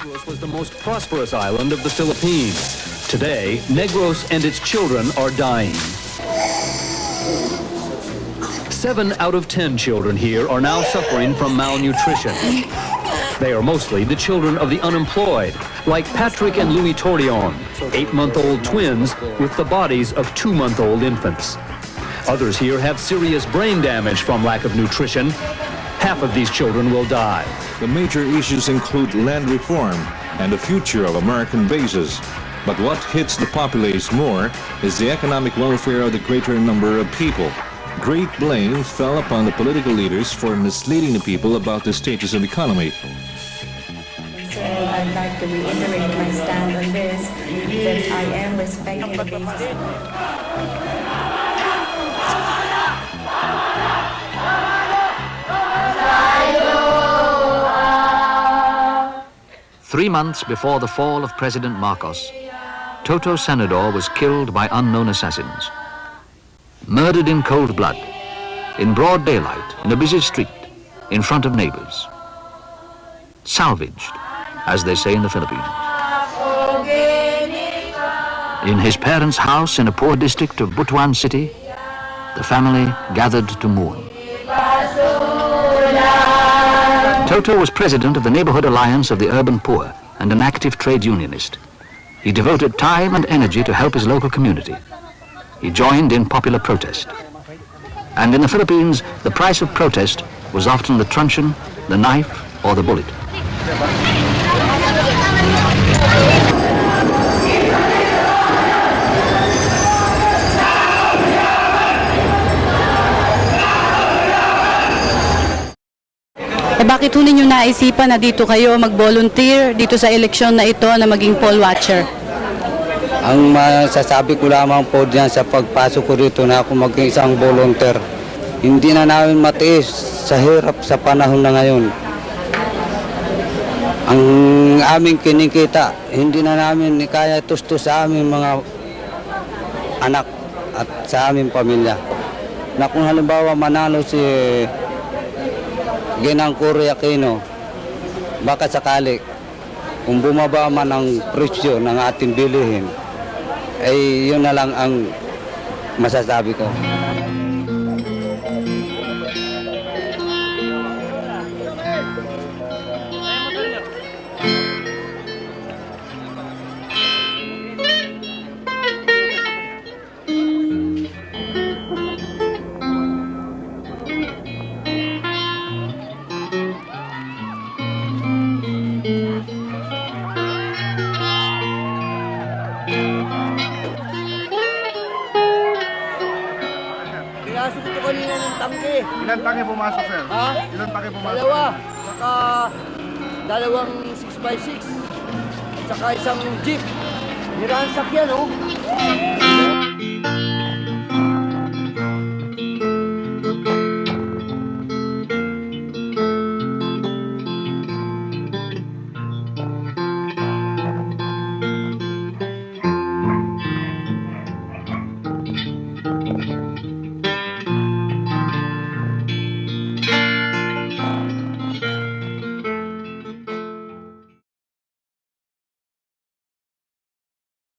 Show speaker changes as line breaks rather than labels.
Negros was the most prosperous island of the Philippines. Today, Negros and its children are dying. Seven out of ten children here are now suffering from malnutrition. They are mostly the children of the unemployed, like Patrick and Louis Torreon, eight-month-old twins with the bodies of two-month-old infants. Others here have serious brain damage from lack of nutrition. Half of these children will die.
The major issues include land reform and the future of American bases. But what hits the populace more is the economic welfare of the greater number of people. Great blame fell upon the political leaders for misleading the people about the status of the economy.
So I'd like to reiterate my stand on this, that I am respecting the basis.
Three months before the fall of President Marcos, Toto Senador was killed by unknown assassins. Murdered in cold blood, in broad daylight, in a busy street, in front of neighbors. Salvaged, as they say in the Philippines. In his parents' house in a poor district of Butuan City, the family gathered to mourn. Toto was president of the Neighborhood Alliance of the Urban Poor and an active trade unionist. He devoted time and energy to help his local community. He joined in popular protest. And in the Philippines, the price of protest was often the truncheon, the knife, or the bullet.
Bakit ho ninyo naisipan na dito kayo mag-volunteer dito sa eleksyon na ito na maging poll watcher?
Ang masasabi ko lamang po diyan sa pagpasok ko dito na ako maging isang volunteer. Hindi na namin matiis sa hirap sa panahon na ngayon. Ang aming kinikita, hindi na namin kaya tustos sa aming mga anak at sa aming pamilya. Na kung halimbawa manalo si Ginang Cory Aquino, baka sakali, kung bumaba man ang presyo ng ating bilihin, ay yun na lang ang masasabi ko.
Pinasok ito kanina ng tangke.
Ilan tangi pumasok, sir?
Ha?
Ilan tangi pumasok?
Dalawa. Saka dalawang 6x6. Saka isang jeep. Nirahan sakyan, oh.